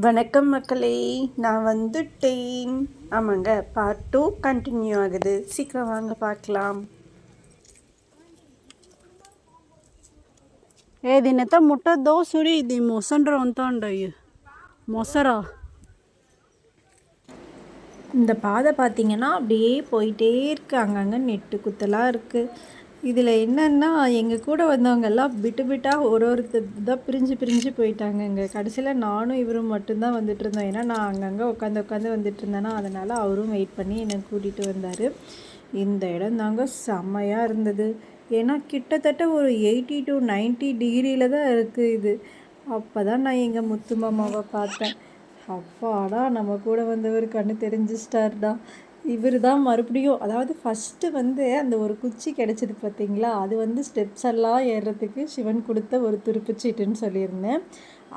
வணக்கம் மக்களே நான் வந்துட்டேன் ஆமாங்க பார்ட் டூ கண்டினியூ ஆகுது சீக்கிரம் வாங்க பார்க்கலாம் ఏ దీనైతే ముట్టద్దో సురి ఇది మొసండ్ర అంతా ఉండయి మొసరా இந்த பாதை பார்த்தீங்கன்னா அப்படியே போயிட்டே இருக்கு அங்கங்கே நெட்டு குத்தலாக இருக்குது இதில் என்னென்னா எங்கள் கூட வந்தவங்கெல்லாம் விட்டு விட்டாக ஒரு ஒருத்தர் தான் பிரிஞ்சு பிரிஞ்சு போயிட்டாங்கங்க கடைசியில் நானும் இவரும் மட்டும்தான் வந்துட்டு இருந்தோம் ஏன்னா நான் அங்கங்கே உட்காந்து உட்காந்து வந்துட்டு இருந்தேன்னா அதனால் அவரும் வெயிட் பண்ணி என்னை கூட்டிகிட்டு வந்தார். இந்த இடம் தாங்க செம்மையாக இருந்தது. ஏன்னா கிட்டத்தட்ட ஒரு எயிட்டி டு 90 டிகிரியில் தான் இருக்குது இது. அப்போ தான் நான் எங்கள் முத்து மாமாவை பார்த்தேன். அப்பாடா நம்ம கூட வந்தவர் கண்ணு தெரிஞ்சிச்சிட்டாருடா. இவர் தான் மறுபடியும் அதாவது ஃபஸ்ட்டு வந்து அந்த ஒரு குச்சி கிடச்சிது பார்த்தீங்களா அது வந்து ஸ்டெப்ஸ் எல்லாம் ஏறுறதுக்கு சிவன் கொடுத்த ஒரு துருப்புச்சீட்டுன்னு சொல்லியிருந்தேன்.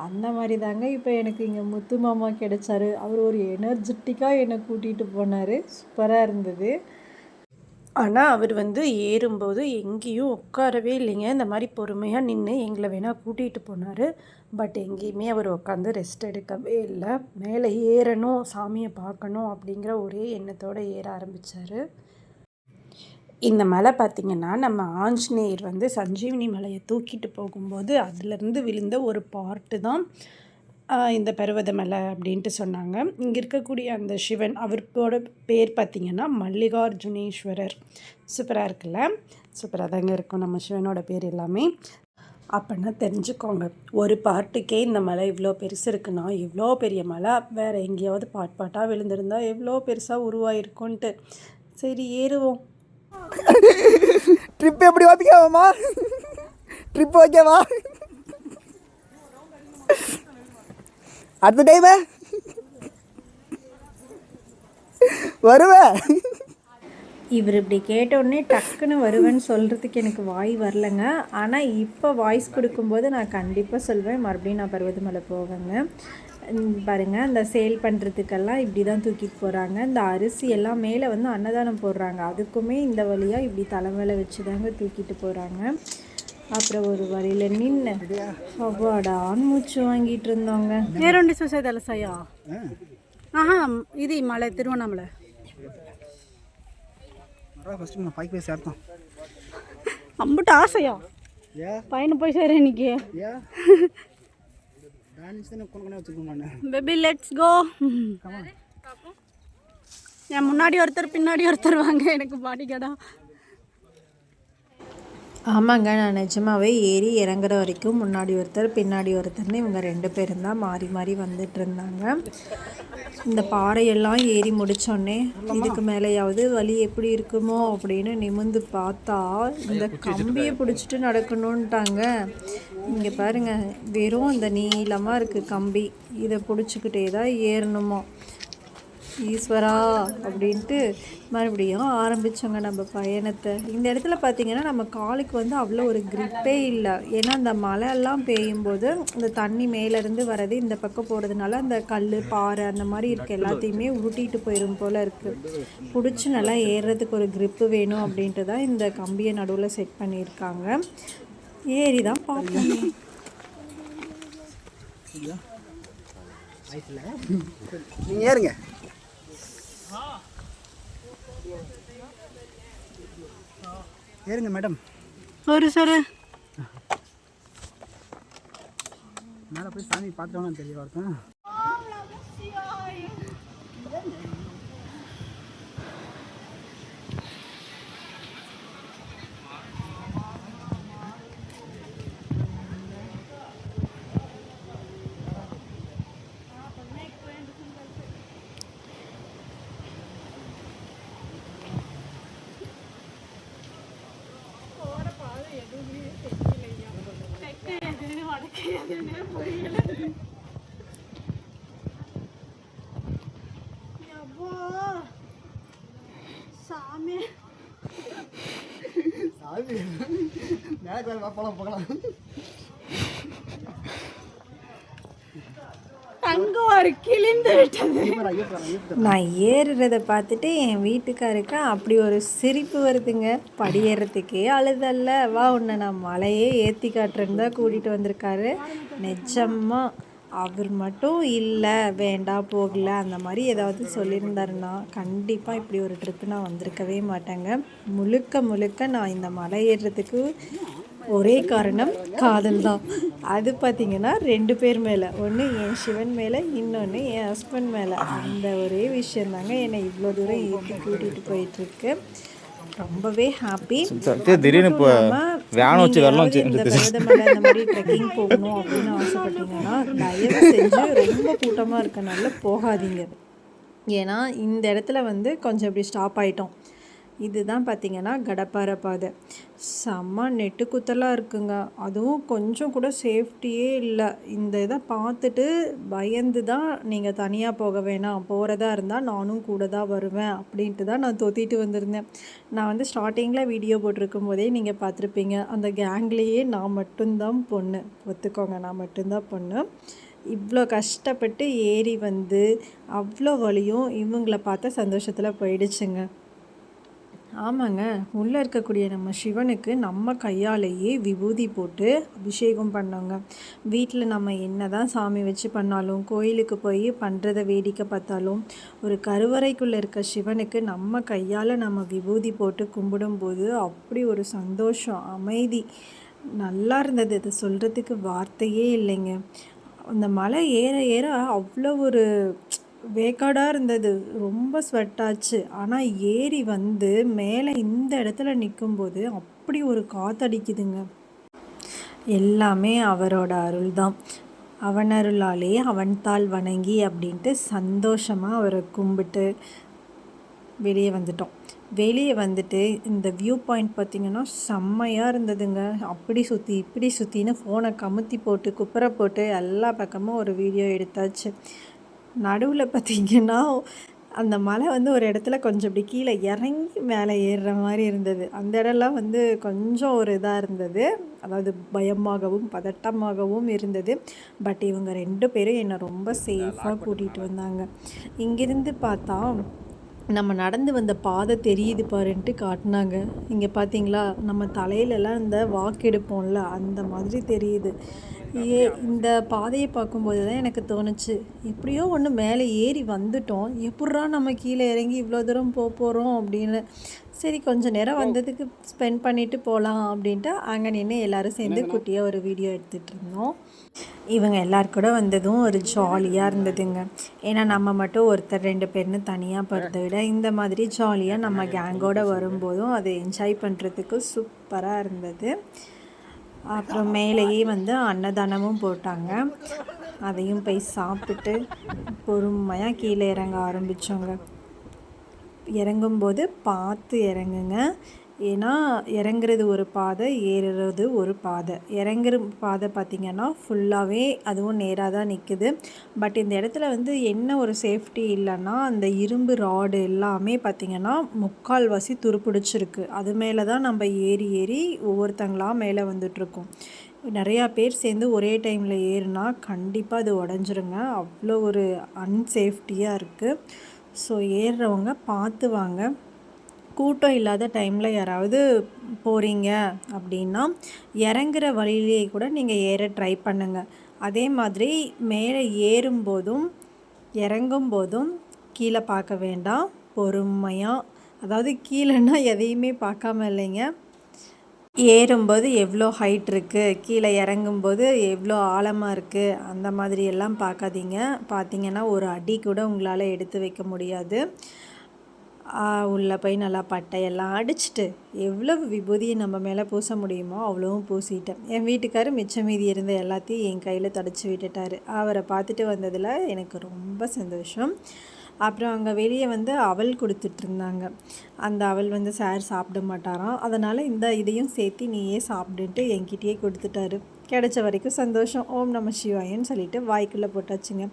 அந்த மாதிரி தாங்க இப்போ எனக்கு இங்கே முத்து மாமா கிடைச்சாரு. அவர் ஒரு எனர்ஜெட்டிக்காக என்னை கூட்டிகிட்டு போனார். சூப்பராக இருந்தது. ஆனால் அவர் வந்து ஏறும்போது எங்கேயும் உட்காரவே இல்லைங்க. இந்த மாதிரி பொறுமையாக நின்று எங்களை வேணால் கூட்டிகிட்டு போனார். பட் எங்கேயுமே அவர் உட்காந்து ரெஸ்ட் எடுக்கவே இல்லை. மேலே ஏறணும் சாமியை பார்க்கணும் அப்படிங்கிற ஒரே எண்ணத்தோடு ஏற ஆரம்பித்தார் இந்த மலை பார்த்திங்கன்னா நம்ம ஆஞ்சநேயர் வந்து சஞ்சீவினி மலையை தூக்கிட்டு போகும்போது அதுலேருந்து விழுந்த ஒரு பார்ட்டு தான் இந்த பருவத மலை அப்படின்ட்டு சொன்னாங்க. இங்கே இருக்கக்கூடிய அந்த சிவன் அவருக்கோட பேர் பார்த்திங்கன்னா மல்லிகார்ஜுனேஸ்வரர். சூப்பராக இருக்குல்ல? சூப்பராக தாங்க இருக்கும் நம்ம சிவனோட பேர் எல்லாமே. அப்படின்னா தெரிஞ்சுக்கோங்க. ஒரு பார்ட்டுக்கே இந்த மலை இவ்வளோ பெருசு இருக்குன்னா இவ்வளோ பெரிய மலை வேறு எங்கேயாவது பாட் பாட்டாக விழுந்திருந்தா எவ்வளோ பெருசாக உருவாயிருக்குன்ட்டு. சரி ஏறுவோம். ட்ரிப் எப்படி ஓகேவாம்மா ட்ரிப் ஓகேவா? அடுத்த டைமு வருவேன். இவர் இப்படி கேட்டோடனே டக்குன்னு வருவேன்னு சொல்கிறதுக்கு எனக்கு வாய் வரலைங்க. ஆனால் இப்போ வாய்ஸ் கொடுக்கும்போது நான் கண்டிப்பாக சொல்வேன். மறுபடியும் நான் பருவதமலை போவேங்க. பாருங்கள் அந்த சேல் பண்ணுறதுக்கெல்லாம் இப்படி தான் தூக்கிட்டு போகிறாங்க இந்த அரிசி எல்லாம் மேலே வந்து அன்னதானம் போடுறாங்க. அதுக்குமே இந்த வழியாக இப்படி தலைமையில் வச்சு தாங்க தூக்கிட்டு போகிறாங்க அப்புறம் ஒரு வழியில் நின்று அவ்வாடான்னு மூச்சு வாங்கிட்டு இருந்தோங்க. நேரண்டி சுசைதலசாயா? ஆஹா இது மலை திருவண்ணாமலை. ஃபஸ்ட்டு ஆசையா? பையனை போய் சேர இன்னைக்கு. முன்னாடி ஒருத்தர் பின்னாடி ஒருத்தர் வாங்க எனக்கு பாடி கடா ஆமாங்க நான் நிஜமாவே ஏறி இறங்குற வரைக்கும் முன்னாடி ஒருத்தர் பின்னாடி ஒருத்தர்னு இவங்க ரெண்டு பேரும் தான் மாறி மாறி வந்துட்டு இருந்தாங்க. இந்த பாறையெல்லாம் ஏறி முடிச்சோடனே இதுக்கு மேலேயாவது வழி எப்படி இருக்குமோ அப்படின்னு நிமிர்ந்து பார்த்தா இந்த கம்பியை பிடிச்சிட்டு நடக்கணுன்ட்டாங்க இங்கே பாருங்க வெறும் இந்த நீளமாக இருக்குது கம்பி. இதை பிடிச்சிக்கிட்டே தான் ஏறணுமோ. ஈஸ்வரா அப்படின்ட்டு மறுபடியும் ஆரம்பித்தோங்க நம்ம பயணத்தை. இந்த இடத்துல பார்த்தீங்கன்னா நம்ம காலுக்கு வந்து அவ்வளோ ஒரு க்ரிப்பே இல்லை. ஏன்னா அந்த மழையெல்லாம் பெய்யும்போது இந்த தண்ணி மேலேருந்து வரது இந்த பக்கம் போகிறதுனால அந்த கல் பாறை அந்த மாதிரி இருக்க எல்லாத்தையுமே உருட்டிட்டு போயிடும் போல் இருக்குது பிடிச்சி நல்லா ஏறுறதுக்கு ஒரு க்ரிப்பு வேணும் அப்படின்ட்டு தான் இந்த கம்பியை நடுவில் செட் பண்ணியிருக்காங்க. ஏறி தான் பார்ப்போம். நீங்கள் ஏறுங்க. ஏறுங்க மேடம். ஒரு சார். மேலே போய் சாமி பார்த்துட்டோம்னா தெரியவா இருக்கும் சாமி சாமி மேலே வேறு போகலாம் போகலாம் நான் ஏறுறத பார்த்துட்டு என் வீட்டுக்காருக்கு அப்படி ஒரு சிரிப்பு வருதுங்க. படியேறதுக்கே அழுதல்ல. வா உன்னை நான் மலையே ஏற்றி காட்டுறேன்னு தான் கூட்டிகிட்டு வந்திருக்காரு. நிஜமாக அவர் மட்டும் இல்லை வேண்டாம் போகல அந்த மாதிரி ஏதாவது சொல்லியிருந்தாருன்னா கண்டிப்பாக இப்படி ஒரு ட்ரிப்பு நான் வந்திருக்கவே மாட்டேங்க. முழுக்க முழுக்க நான் இந்த மலை ஏறுறதுக்கு ஒரே காரணம் காதல் தான் அது பார்த்திங்கன்னா ரெண்டு பேர் மேலே. ஒன்று என் சிவன் மேலே இன்னொன்று என் ஹஸ்பண்ட் மேலே. அந்த ஒரே விஷயந்தாங்க என்னை இவ்வளோ தூரம் ஏற்றி கூட்டிகிட்டு போயிட்டுருக்கு. ரொம்பவே ஹாப்பி திடீர்னு இப்போ வேனை வச்சு வெள்ளம் வச்சு இந்த பருவதமலை இந்த மாதிரி ட்ரெக்கிங் போகணும் அப்படின்னு ஆசைப்பட்டீங்கன்னா தயவு செஞ்சு ரொம்ப கூட்டமாக இருக்கனால போகாதீங்க. ஏன்னா இந்த இடத்துல வந்து கொஞ்சம் இப்படி ஸ்டாப் ஆயிட்டோம். இதுதான் பார்த்தீங்கன்னா கடப்பாறை பாதை. செம்ம நெட்டு குத்தலாக இருக்குங்க. அதுவும் கொஞ்சம் கூட சேஃப்டியே இல்லை. இந்த இதை பார்த்துட்டு பயந்து தான் நீங்கள் தனியாக போக வேணாம். போகிறதா இருந்தால் நானும் கூட தான் வருவேன் அப்படின்ட்டு தான் நான் தொத்திட்டு வந்திருந்தேன். நான் வந்து ஸ்டார்டிங்கில் வீடியோ போட்டிருக்கும் போதே நீங்கள் பார்த்துருப்பீங்க அந்த கேங்லேயே நான் மட்டும்தான் பொண்ணு. ஒத்துக்கோங்க நான் மட்டும்தான் பொண்ணு. இவ்வளோ கஷ்டப்பட்டு ஏறி வந்து அவ்வளோ வழியும் இவங்கள பார்த்த சந்தோஷத்தில் போயிடுச்சுங்க. ஆமாங்க. உள்ளே இருக்கக்கூடிய நம்ம சிவனுக்கு நம்ம கையாலேயே விபூதி போட்டு அபிஷேகம் பண்ணோங்க. வீட்டில் நம்ம என்ன தான் சாமி வச்சு பண்ணாலும் கோயிலுக்கு போய் பண்ணுறத வேடிக்கை பார்த்தாலும் ஒரு கருவறைக்குள்ளே இருக்க சிவனுக்கு நம்ம கையால் நம்ம விபூதி போட்டு கும்பிடும்போது அப்படி ஒரு சந்தோஷம் அமைதி. நல்லா இருந்தது. அதை சொல்கிறதுக்கு வார்த்தையே இல்லைங்க. அந்த மலை ஏற ஏற அவ்வளோ ஒரு வேக்காடாக இருந்தது. ரொம்ப ஸ்வெட் ஆச்சு. ஆனால் ஏறி வந்து மேலே இந்த இடத்துல நிற்கும்போது அப்படி ஒரு காத்தடிக்குதுங்க. எல்லாமே அவரோட அருள் தான் அவன் அருளாலே அவன் தாள் வணங்கி அப்படின்ட்டு சந்தோஷமாக அவரை கும்பிட்டு வெளியே வந்துட்டோம். வெளியே வந்துட்டு இந்த வியூ பாயிண்ட் பார்த்திங்கன்னா செம்மையாக இருந்ததுங்க. அப்படி சுற்றி இப்படி சுற்றின்னு ஃபோனை கமுத்தி போட்டு குப்புற போட்டு எல்லா பக்கமும் ஒரு வீடியோ எடுத்தாச்சு. நடுவில் பார்த்திங்கன்னா அந்த மலை வந்து ஒரு இடத்துல கொஞ்சம் இப்படி கீழே இறங்கி மேலே ஏறுற மாதிரி இருந்தது. அந்த இடம்லாம் வந்து கொஞ்சம் ஒரு இதாக இருந்தது. அதாவது பயமாகவும் பதட்டமாகவும் இருந்தது. பட் இவங்க ரெண்டு பேரும் என்னை ரொம்ப சேஃபாக கூட்டிகிட்டு வந்தாங்க. இங்கிருந்து பார்த்தா நம்ம நடந்து வந்த பாதை தெரியுது பாருன்ட்டு காட்டினாங்க. இங்கே பார்த்தீங்களா நம்ம தலையிலலாம் இந்த வாக்கு எடுப்போம்ல அந்த மாதிரி தெரியுது. ஏ இந்த பாதையை பார்க்கும்போது தான் எனக்கு தோணுச்சு. எப்படியோ ஒன்று மேலே ஏறி வந்துட்டோம். எப்பட்றா நம்ம கீழே இறங்கி இவ்வளோ தூரம் போக போகிறோம் அப்படின்னு. சரி கொஞ்ச நேரம் வந்ததுக்கு ஸ்பெண்ட் பண்ணிவிட்டு போகலாம் அப்படின்ட்டு அங்கே நின்று எல்லோரும் சேர்ந்து குட்டியாக ஒரு வீடியோ எடுத்துகிட்டு இருந்தோம். இவங்க எல்லார் கூட வந்ததும் ஒரு ஜாலியாக இருந்ததுங்க. ஏன்னா நம்ம மட்டும் ஒருத்தர் ரெண்டு பேர்னு தனியாக போகிறத விட இந்த மாதிரி ஜாலியாக நம்ம கேங்கோடு வரும்போதும் அதை என்ஜாய் பண்ணுறதுக்கு சூப்பராக இருந்தது. அப்புறம் மேலேயே வந்து அன்னதானமும் போட்டாங்க. அதையும் போய் சாப்பிட்டு பொறுமையாக கீழே இறங்க ஆரம்பித்தோங்க இறங்கும்போது பார்த்து இறங்குங்க. ஏன்னா இறங்குறது ஒரு பாதை ஏறுறது ஒரு பாதை. இறங்குற பாதை பார்த்திங்கன்னா ஃபுல்லாகவே அதுவும் நேராக தான் நிற்குது பட் இந்த இடத்துல வந்து என்ன ஒரு சேஃப்டி இல்லைன்னா அந்த இரும்பு ராடு எல்லாமே பார்த்திங்கன்னா முக்கால்வாசி துருப்பிடிச்சிருக்கு. அது மேலே தான் நம்ம ஏறி ஏறி ஒவ்வொருத்தங்களாக மேலே வந்துட்ருக்கோம் நிறையா பேர் சேர்ந்து ஒரே டைமில் ஏறுனா கண்டிப்பாக அது உடஞ்சிருங்க. அவ்வளோ ஒரு அன்சேஃப்டியாக இருக்குது ஸோ ஏறுறவங்க பார்த்து வாங்க. கூட்டம் இல்லாத டைமில் யாராவது போகிறீங்க அப்படின்னா இறங்குற வழியிலேயே கூட நீங்கள் ஏற ட்ரை பண்ணுங்கள் அதே மாதிரி மேலே ஏறும்போதும் இறங்கும் போதும் கீழே பார்க்க வேண்டாம். பொறுமையாக அதாவது கீழேன்னா எதையுமே பார்க்காம இல்லைங்க. ஏறும்போது எவ்வளோ ஹைட் இருக்குது கீழே இறங்கும்போது எவ்வளோ ஆழமாக இருக்குது அந்த மாதிரி எல்லாம் பார்க்காதீங்க. பார்த்தீங்கன்னா ஒரு அடி கூட உங்களால் எடுத்து வைக்க முடியாது. உள்ளே போய் நல்லா பட்டையெல்லாம் அடிச்சுட்டு எவ்வளவு விபூதியை நம்ம மேலே பூச முடியுமோ அவ்வளோவும் பூசிட்டேன். என் வீட்டுக்காரர் மிச்சம் மீதி இருந்த எல்லாத்தையும் என் கையில் தொடச்சி விட்டுட்டார். அவரை பார்த்துட்டு வந்ததில் எனக்கு ரொம்ப சந்தோஷம். அப்புறம் அங்கே வெளியே வந்து அவல் கொடுத்துட்ருந்தாங்க அந்த அவல் வந்து சார் சாப்பிட மாட்டாராம். அதனால் இந்த இதையும் சேர்த்து நீயே சாப்பிடுன்ட்டு என்கிட்டயே கொடுத்துட்டாரு. கிடைச்ச வரைக்கும் சந்தோஷம். ஓம் நம்ம சிவாயன்னு சொல்லிட்டு வாய்க்குள்ளே போட்டாச்சுங்க.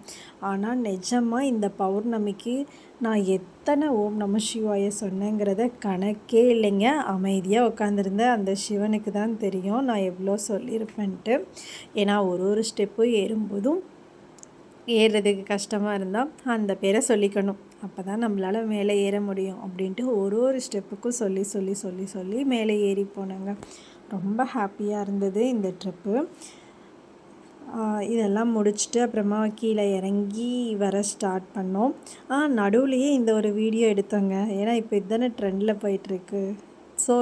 ஆனால் நிஜமாக இந்த பௌர்ணமிக்கு நான் எத்தனை ஓம் நம சிவாய சொன்னேங்கிறத கணக்கே இல்லைங்க. அமைதியாக உட்காந்துருந்த அந்த சிவனுக்கு தான் தெரியும். நான் எவ்வளோ சொல்லியிருப்பேன்ட்டு. ஏன்னா ஒரு ஒரு ஸ்டெப்பு ஏறும்போதும் ஏறுறதுக்கு கஷ்டமாக இருந்தால் அந்த பேரை சொல்லிக்கணும். அப்போ தான் நம்மளால் மேலே ஏற முடியும் அப்படின்ட்டு ஒரு ஒரு ஸ்டெப்புக்கும் சொல்லி சொல்லி சொல்லி சொல்லி மேலே ஏறி போனாங்க. ரொம்ப ஹாப்பியாக இருந்தது இந்த ட்ரிப்பு இதெல்லாம் முடிச்சுட்டு அப்புறமா கீழே இறங்கி வர ஸ்டார்ட் பண்ணோம். ஆ நடுவுலையே இந்த ஒரு வீடியோ எடுத்தோங்க. ஏன்னா இப்போ இதுதானே ட்ரெண்டில் போயிட்டுருக்கு ஸோ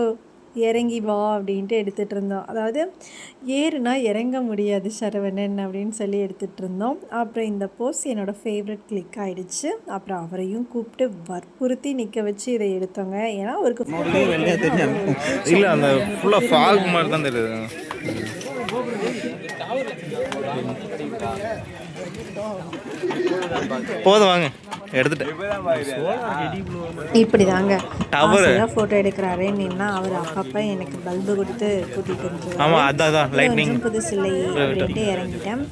இறங்கி வா அப்படின்ட்டு எடுத்துகிட்டு இருந்தோம். அதாவது ஏறுனா இறங்க முடியாது சரவணன் அப்படின்னு சொல்லி எடுத்துகிட்டு இருந்தோம். அப்புறம் இந்த போஸ் என்னோடய ஃபேவரட் கிளிக் ஆகிடுச்சு அப்புறம் அவரையும் கூப்பிட்டு வற்புறுத்தி நிற்க வச்சு இதை எடுத்தோங்க. ஏன்னா அவருக்கு இல்லை அந்த ஃபுல்லாக ஃபாக் மாதிரி தான் தெரியுது. போதும் வாங்க. எடுத்துட்டேன். இப்படி தாங்க Tower. ஃபோட்டோ எடுக்கிறாரே நின்னா அவர் அப்பப்போ எனக்கு பல்பு கொடுத்து கூட்டிகிட்டு ஆமாம் அதான் அதான் லைட்னிங் புதுசு இல்லை அப்படின்ட்டு இறங்கிட்டேன்.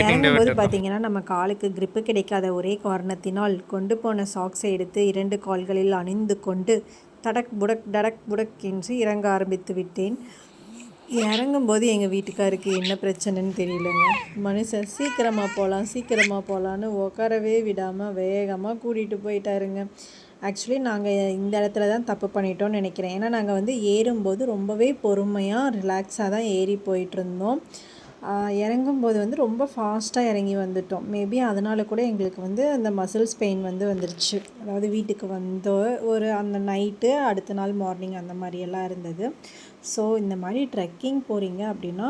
இறங்கும்போது. பார்த்தீங்கன்னா நம்ம காலுக்கு grip கிடைக்காத ஒரே காரணத்தினால் கொண்டு போன சாக்ஸை எடுத்து இரண்டு கால்களில் அணிந்து கொண்டு தடக் புடக் டடக் புடக் என்று இறங்க ஆரம்பித்து விட்டேன். இறங்கும்போது எங்கள் வீட்டுக்காருக்கு என்ன பிரச்சனைன்னு தெரியலங்க. மனுஷன் சீக்கிரமாக போகலாம் சீக்கிரமாக போகலான்னு உட்காரவே விடாமல் வேகமாக கூட்டிகிட்டு போயிட்டாருங்க. ஆக்சுவலி நாங்கள் இந்த இடத்துல தான் தப்பு பண்ணிட்டோம்னு நினைக்கிறேன். ஏன்னா நாங்கள் வந்து ஏறும்போது ரொம்பவே பொறுமையாக ரிலாக்ஸாக தான் ஏறி போயிட்டுருந்தோம். இறங்கும்போது வந்து ரொம்ப ஃபாஸ்ட்டாக இறங்கி வந்துட்டோம். மேபி அதனால் கூட எங்களுக்கு வந்து அந்த மசில்ஸ் பெயின் வந்து வந்துருச்சு. அதாவது வீட்டுக்கு வந்தோ ஒரு அந்த நைட்டு அடுத்த நாள் மார்னிங் அந்த மாதிரியெல்லாம் இருந்தது. ஸோ இந்த மாதிரி ட்ரெக்கிங் போகிறீங்க அப்படின்னா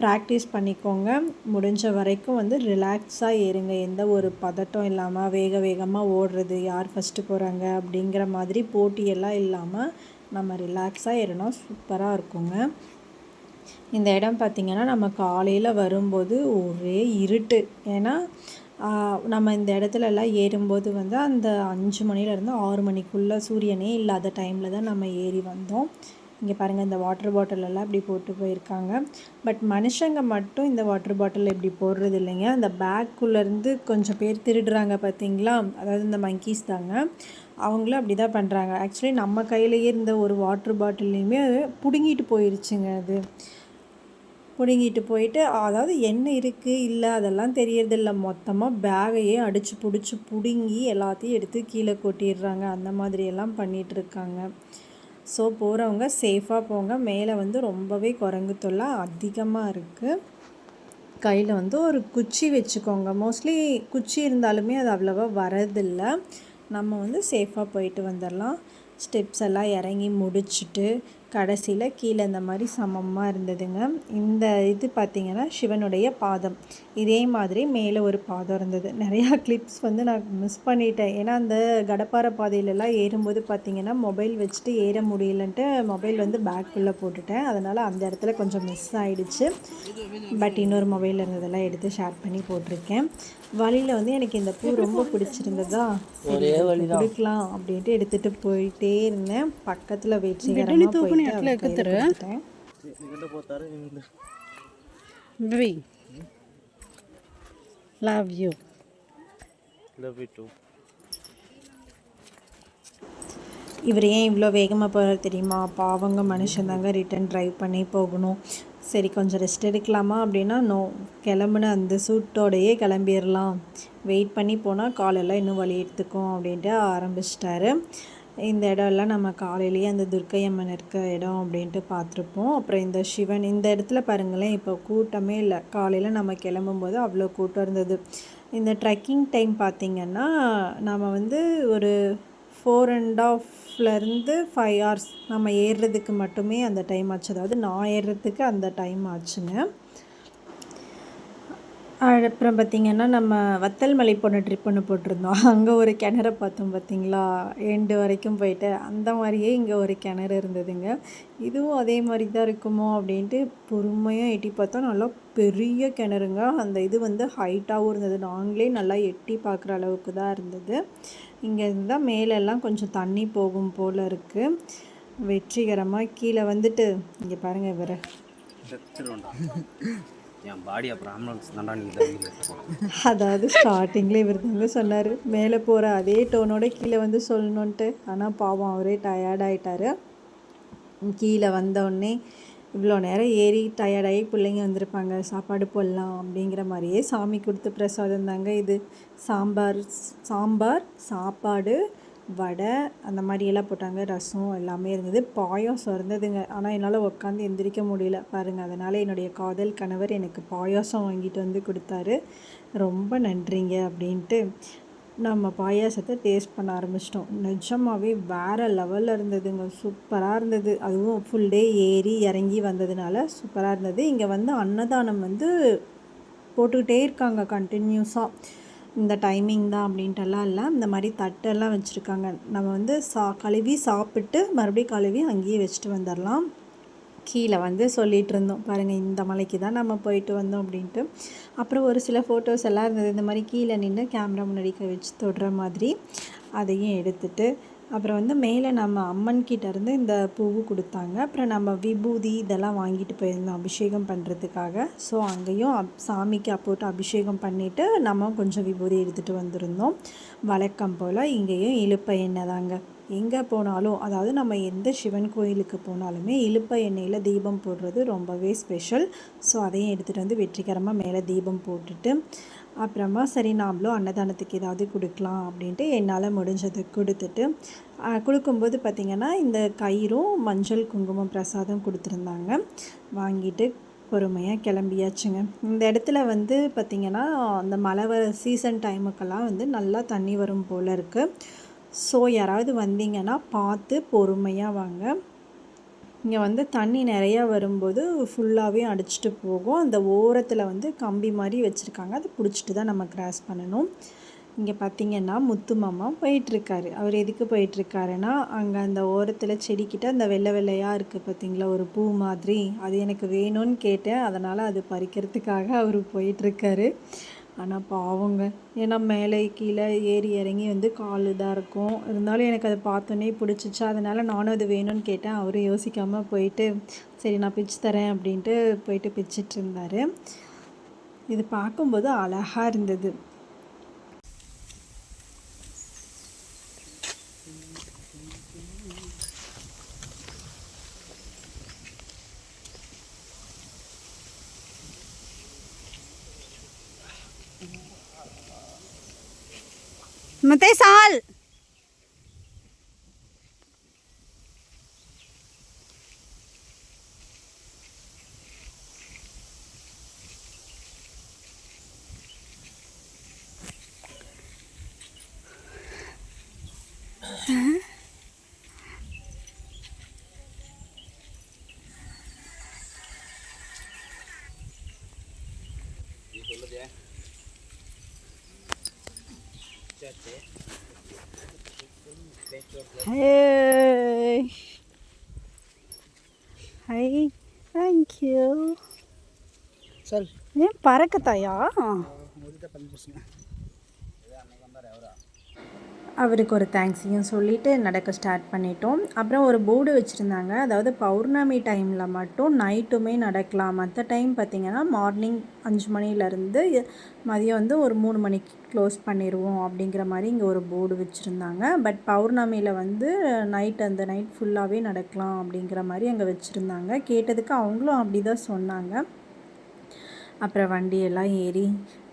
ப்ராக்டிஸ் பண்ணிக்கோங்க. முடிஞ்ச வரைக்கும் வந்து ரிலாக்ஸாக ஏறுங்க. எந்த ஒரு பதட்டம் இல்லாமல் வேக வேகமாக ஓடுறது யார் ஃபஸ்ட்டு போகிறாங்க அப்படிங்கிற மாதிரி போட்டியெல்லாம் இல்லாமல் நம்ம ரிலாக்ஸாக ஏறினா சூப்பராக இருக்குங்க. இந்த இடம் பார்த்திங்கன்னா நம்ம காலையில் வரும்போது ஒரே இருட்டு. ஏன்னா நம்ம இந்த இடத்துல எல்லாம் ஏறும்போது வந்து அந்த அஞ்சு மணிலேருந்து ஆறு மணிக்குள்ளே சூரியனே இல்லாத டைமில் தான் நம்ம ஏறி வந்தோம். இங்கே பாருங்கள் இந்த வாட்டர் பாட்டிலெல்லாம் இப்படி போட்டு போயிருக்காங்க. பட் மனுஷங்க மட்டும் இந்த வாட்டர் பாட்டில் இப்படி போடுறது இல்லைங்க. அந்த பேக்குள்ளேருந்து கொஞ்சம் பேர் திருடுறாங்க பார்த்தீங்களா அதாவது இந்த மங்கீஸ் தாங்க. அவங்களும் அப்படி தான் பண்ணுறாங்க ஆக்சுவலி நம்ம கையிலேயே இருந்த ஒரு வாட்டர் பாட்டில்லையுமே அது பிடுங்கிட்டு போயிருச்சுங்க அது. பிடுங்கிட்டு போயிட்டு அதாவது என்ன இருக்குது இல்லை அதெல்லாம் தெரியறதில்ல. மொத்தமாக பேகையே அடித்து பிடிச்சி பிடுங்கி எல்லாத்தையும் எடுத்து கீழே கொட்டிடுறாங்க. அந்த மாதிரியெல்லாம் பண்ணிகிட்டு இருக்காங்க. ஸோ போகிறவங்க சேஃபாக போங்க. மேலே வந்து ரொம்பவே குரங்கு தொல்லை அதிகமாக இருக்குது கையில் வந்து ஒரு குச்சி வச்சுக்கோங்க. மோஸ்ட்லி குச்சி இருந்தாலுமே அது அவ்வளோவா வரதில்லை. நம்ம வந்து சேஃபாக போயிட்டு வந்துடலாம் ஸ்டெப்ஸ் எல்லாம் இறங்கி முடிச்சுட்டு கடைசியில் கீழே இந்த மாதிரி சமமாக இருந்ததுங்க. இந்த இது பார்த்திங்கன்னா சிவனுடைய பாதம். இதே மாதிரி மேலே ஒரு பாதம் இருந்தது. நிறையா கிளிப்ஸ் வந்து நான் மிஸ் பண்ணிட்டேன். ஏன்னா அந்த கடப்பாறை பாதையிலலாம் ஏறும்போது பார்த்திங்கன்னா மொபைல் வச்சுட்டு ஏற முடியலன்ட்டு மொபைல் வந்து பேக்குள்ளே போட்டுட்டேன். அதனால் அந்த இடத்துல கொஞ்சம் மிஸ் ஆயிடுச்சு. பட் இன்னொரு மொபைல் இருந்ததெல்லாம் எடுத்து ஷேர் பண்ணி போட்டிருக்கேன். வழியில் வந்து எனக்கு இந்த பூ ரொம்ப பிடிச்சிருந்ததா? கொடுக்கலாம் அப்படின்ட்டு எடுத்துகிட்டு போயிட்டே இருந்தேன். பக்கத்தில் வெற்றிகரமாக போயிட்டு அவர் கையில கொடுத்துட்டேன். Baby. Love you. இவர் ஏன் இவ்வளோ வேகமாக போகிறார் தெரியுமா? பாவங்க மனுஷன் தாங்க ரிட்டன் ட்ரைவ் பண்ணி போகணும். சரி கொஞ்சம் ரெஸ்ட் எடுக்கலாமா அப்படின்னா நோ கிளம்புன அந்த சூட்டோடையே கிளம்பிடலாம் வெயிட் பண்ணி போனால் காலெல்லாம் இன்னும் வலி எடுத்துக்கும் அப்படின்ட்டு ஆரம்பிச்சிட்டாரு. இந்த இடம்லாம் நம்ம காலையிலேயே அந்த துர்க்கை அம்மன் இருக்க இடம் அப்படின்ட்டு பார்த்துருப்போம். அப்புறம் இந்த சிவன் இந்த இடத்துல பாருங்களேன் இப்போ கூட்டமே இல்லை. காலையில் நம்ம கிளம்பும்போது அவ்வளோ கூட்டம் இருந்தது. இந்த ட்ரெக்கிங் டைம் பார்த்திங்கன்னா நம்ம வந்து ஒரு ஃபோர் அண்ட் ஆஃப்லேருந்து ஃபைவ் ஹவர்ஸ் நம்ம ஏறுறதுக்கு மட்டுமே அந்த டைம் ஆச்சு. அதாவது நான் ஏறுறதுக்கு அந்த டைம் ஆச்சுங்க. அப்புறம் பார்த்திங்கன்னா நம்ம வத்தல் மலை போன ட்ரிப் ஒன்று போட்டிருந்தோம். அங்கே ஒரு கிணற பார்த்தோம் பார்த்தீங்களா? எண்டு வரைக்கும் போயிட்டு அந்த மாதிரியே இங்கே ஒரு கிணறு இருந்ததுங்க. இதுவும் அதே மாதிரி தான் இருக்குமோ அப்படின்ட்டு பொறுமையாக எட்டி பார்த்தோம். நல்லா பெரிய கிணறுங்க. அந்த இது வந்து ஹைட்டாகவும் இருந்தது. நாங்களே நல்லா எட்டி பார்க்குற அளவுக்கு தான் இருந்தது. இங்கே இருந்தால் மேலெல்லாம் கொஞ்சம் தண்ணி போகும் போல் இருக்குது வெற்றிகரமாக கீழே வந்துட்டு இங்கே பாருங்கள் இவர். என் பாடி அப்புறம் ஆம்புலன்ஸ் தாண்டா அதாவது ஸ்டார்டிங்கில் இவர் தாங்க சொன்னார். மேலே போகிற அதே டோனோட கீழே வந்து சொல்லணுன்ட்டு ஆனால் பாவம் அவரே டயர்ட் ஆயிட்டாரு. கீழே வந்தோடனே இவ்வளோ நேரம் ஏறி டயர்டாகி பிள்ளைங்க வந்திருப்பாங்க. சாப்பாடு போடலாம் அப்படிங்கிற மாதிரியே சாமி கொடுத்த பிரசாதம் தாங்க இது. சாம்பார் சாம்பார் சாப்பாடு வடை அந்த மாதிரியெல்லாம் போட்டாங்க. ரசம் எல்லாமே இருந்தது. பாயாசம் இருந்ததுங்க. ஆனால் என்னால் உட்காந்து எந்திரிக்க முடியல. பாருங்கள் அதனால் என்னுடைய காதல் கணவர் எனக்கு பாயாசம் வாங்கிட்டு வந்து கொடுத்தாரு. ரொம்ப நன்றிங்க அப்படின்ட்டு நம்ம பாயாசத்தை டேஸ்ட் பண்ண ஆரம்பிச்சிட்டோம். நிஜமாகவே வேறு லெவலில் இருந்ததுங்க. சூப்பராக இருந்தது. அதுவும் ஃபுல் டே ஏறி இறங்கி வந்ததுனால சூப்பராக இருந்தது. இங்கே வந்து அன்னதானம் வந்து போட்டுக்கிட்டே இருக்காங்க கண்டினியூஸாக இந்த டைமிங் தான் அப்படின்ட்டுலாம் இல்லை. இந்த மாதிரி தட்டெல்லாம் வச்சுருக்காங்க. நம்ம வந்து சா கழுவி சாப்பிட்டு மறுபடியும் கழுவி அங்கேயே வச்சுட்டு வந்துடலாம். கீழே வந்து சொல்லிகிட்டு இருந்தோம். பாருங்கள் இந்த மலைக்கு தான் நம்ம போயிட்டு வந்தோம் அப்படின்ட்டு. அப்புறம் ஒரு சில ஃபோட்டோஸ் எல்லாம் இருந்தது. இந்த மாதிரி கீழே நின்று கேமரா முன்னாடி வச்சு தொடுற மாதிரி அதையும் எடுத்துட்டு அப்புறம் வந்து மேலே நம்ம அம்மன் கிட்டேருந்து இந்த பூவு கொடுத்தாங்க. அப்புறம் நம்ம விபூதி இதெல்லாம் வாங்கிட்டு போயிருந்தோம் அபிஷேகம் பண்ணுறதுக்காக ஸோ அங்கேயும் அப் சாமிக்கு போட்டு அபிஷேகம் பண்ணிவிட்டு நம்ம கொஞ்சம் விபூதி எடுத்துகிட்டு வந்திருந்தோம். வழக்கம் போல் இங்கேயும் இழுப்ப எண்ணெய் தாங்க. எங்கே போனாலும் அதாவது நம்ம எந்த சிவன் கோயிலுக்கு போனாலுமே இழுப்ப எண்ணெயில் தீபம் போடுறது ரொம்பவே ஸ்பெஷல் ஸோ அதையும் எடுத்துகிட்டு வந்து வெற்றிகரமாக மேலே தீபம் போட்டுட்டு அப்புறமா சரி நாமளும் அன்னதானத்துக்கு ஏதாவது கொடுக்கலாம் அப்படின்ட்டு என்னால் முடிஞ்சதை கொடுத்துட்டு கொடுக்கும்போது பார்த்திங்கன்னா இந்த கயிறும் மஞ்சள் குங்குமம் பிரசாதம் கொடுத்துருந்தாங்க. வாங்கிட்டு பொறுமையாக கிளம்பியாச்சுங்க. இந்த இடத்துல வந்து பார்த்திங்கன்னா அந்த மழை வர சீசன் டைமுக்கெல்லாம் வந்து நல்லா தண்ணி வரும் போல் இருக்குது ஸோ யாராவது வந்தீங்கன்னா பார்த்து பொறுமையாக வாங்க. இங்கே வந்து தண்ணி நிறையா வரும்போது ஃபுல்லாகவே அடிச்சிட்டு போகும். அந்த ஓரத்தில் வந்து கம்பி மாதிரி வச்சுருக்காங்க. அதை பிடிச்சிட்டு தான் நம்ம கிராஸ் பண்ணணும். இங்கே பார்த்தீங்கன்னா முத்து மாமா போயிட்டுருக்காரு. அவர் எதுக்கு போயிட்டுருக்காருன்னா அங்கே அந்த ஓரத்தில் செடிக்கிட்ட அந்த வெள்ளை வெள்ளையாக இருக்குது பார்த்தீங்களா ஒரு பூ மாதிரி. அது எனக்கு வேணும்னு கேட்டேன். அதனால் அது பறிக்கிறதுக்காக அவர் போயிட்டுருக்காரு. ஆனால் பாவங்க. ஏன்னா மேலே கீழே ஏறி இறங்கி வந்து கால் இதாக இருக்கும். இருந்தாலும் எனக்கு அதை பார்த்தோன்னே பிடிச்சிச்சு. அதனால் நானும் அது வேணும்னு கேட்டேன். அவரும் யோசிக்காமல் போயிட்டு சரி நான் பிச்சு தரேன் அப்படின்ட்டு போயிட்டு பிச்சிட்டு இருந்தார். இது பார்க்கும்போது அழகாக இருந்தது. Matays Hey. ஹை தேங்க்யூ சொல் ஏன் பறக்கத்தாயா அவருக்கு ஒரு தேங்க்ஸையும் சொல்லிவிட்டு நடக்க ஸ்டார்ட் பண்ணிட்டோம். அப்புறம் ஒரு போர்டு வச்சுருந்தாங்க. அதாவது பௌர்ணமி டைமில் மட்டும் நைட்டுமே நடக்கலாம். மற்ற டைம் பார்த்திங்கன்னா மார்னிங் அஞ்சு மணிலேருந்து மதியம் வந்து ஒரு மூணு மணிக்கு க்ளோஸ் பண்ணிடுவோம் அப்படிங்கிற மாதிரி இங்கே ஒரு போர்டு வச்சுருந்தாங்க. பட் பௌர்ணமியில் வந்து நைட் அந்த நைட் ஃபுல்லாகவே நடக்கலாம் அப்படிங்கிற மாதிரி அங்கே வச்சுருந்தாங்க. கேட்டதுக்கு அவங்களும் அப்படி தான் சொன்னாங்க. அப்புறம் வண்டியெல்லாம் ஏறி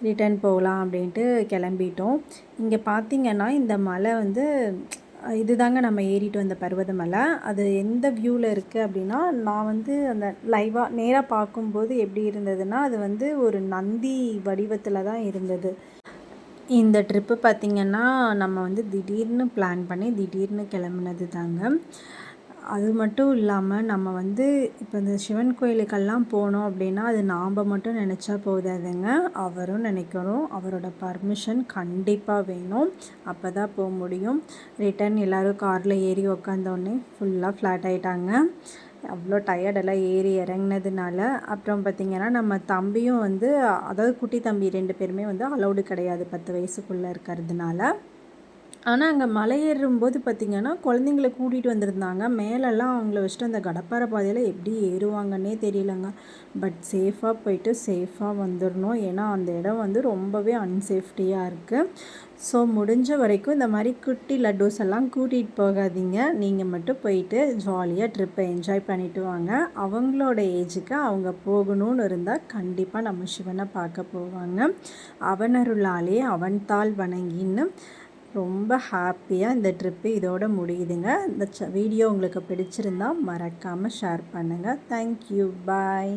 ரிட்டர்ன் போகலாம் அப்படின்ட்டு கிளம்பிட்டோம். இங்கே பார்த்தீங்கன்னா இந்த மலை வந்து இதுதாங்க நம்ம ஏறிட்டு வந்த பர்வத மலை அது எந்த வியூவில் இருக்குது அப்படின்னா நான் வந்து அந்த லைவாக நேராக பார்க்கும்போது எப்படி இருந்ததுன்னா அது வந்து ஒரு நந்தி வடிவத்தில் தான் இருந்தது. இந்த ட்ரிப்பு பார்த்திங்கன்னா நம்ம வந்து திடீர்னு பிளான் பண்ணி திடீர்னு கிளம்புனது தாங்க அது மட்டும் இல்லாமல் நம்ம வந்து இப்போ இந்த சிவன் கோயிலுக்கெல்லாம் போனோம் அப்படின்னா அது நாம் மட்டும் நினச்சா போதாதுங்க. அவரும் நினைக்கணும். அவரோட பர்மிஷன் கண்டிப்பாக வேணும். அப்போ தான் போக முடியும். ரிட்டன் எல்லோரும் காரில் ஏறி உக்காந்தோடனே ஃபுல்லாக ஃப்ளாட் ஆகிட்டாங்க அவ்வளோ டயர்டெல்லாம் ஏறி இறங்குனதுனால அப்புறம் பார்த்திங்கன்னா நம்ம தம்பியும் வந்து அதாவது குட்டி தம்பி ரெண்டு பேருமே வந்து அலௌடு கிடையாது பத்து வயசுக்குள்ளே இருக்கிறதுனால. ஆனால் அங்கே மலை ஏறும்போது பார்த்திங்கன்னா குழந்தைங்கள கூட்டிகிட்டு வந்திருந்தாங்க. மேலெல்லாம் அவங்கள வச்சுட்டு அந்த கடப்பாறை பாதையில் எப்படி ஏறுவாங்கன்னே தெரியலங்க. பட் சேஃபாக போயிட்டு சேஃபாக வந்துடணும் ஏன்னா அந்த இடம் வந்து ரொம்பவே அன்சேஃப்டியாக இருக்குது ஸோ முடிஞ்ச வரைக்கும் இந்த மாதிரி குட்டி லட்டூஸ் எல்லாம் கூட்டிகிட்டு போகாதீங்க. நீங்கள் மட்டும் போயிட்டு ஜாலியாக ட்ரிப்பை என்ஜாய் பண்ணிட்டு வாங்க. அவங்களோட ஏஜுக்கு அவங்க போகணும்னு இருந்தால் கண்டிப்பாக நம்ம சிவனை பார்க்க போவாங்க. அவனருளாலே அவன் தாள் வணங்கின்னு ரொம்ப ஹாப்பியாக இந்த ட்ரிப்பு இதோட முடியுதுங்க. இந்த வீடியோ உங்களுக்கு பிடிச்சிருந்தா மறக்காமல் ஷேர் பண்ணுங்கள் தேங்க்யூ பாய்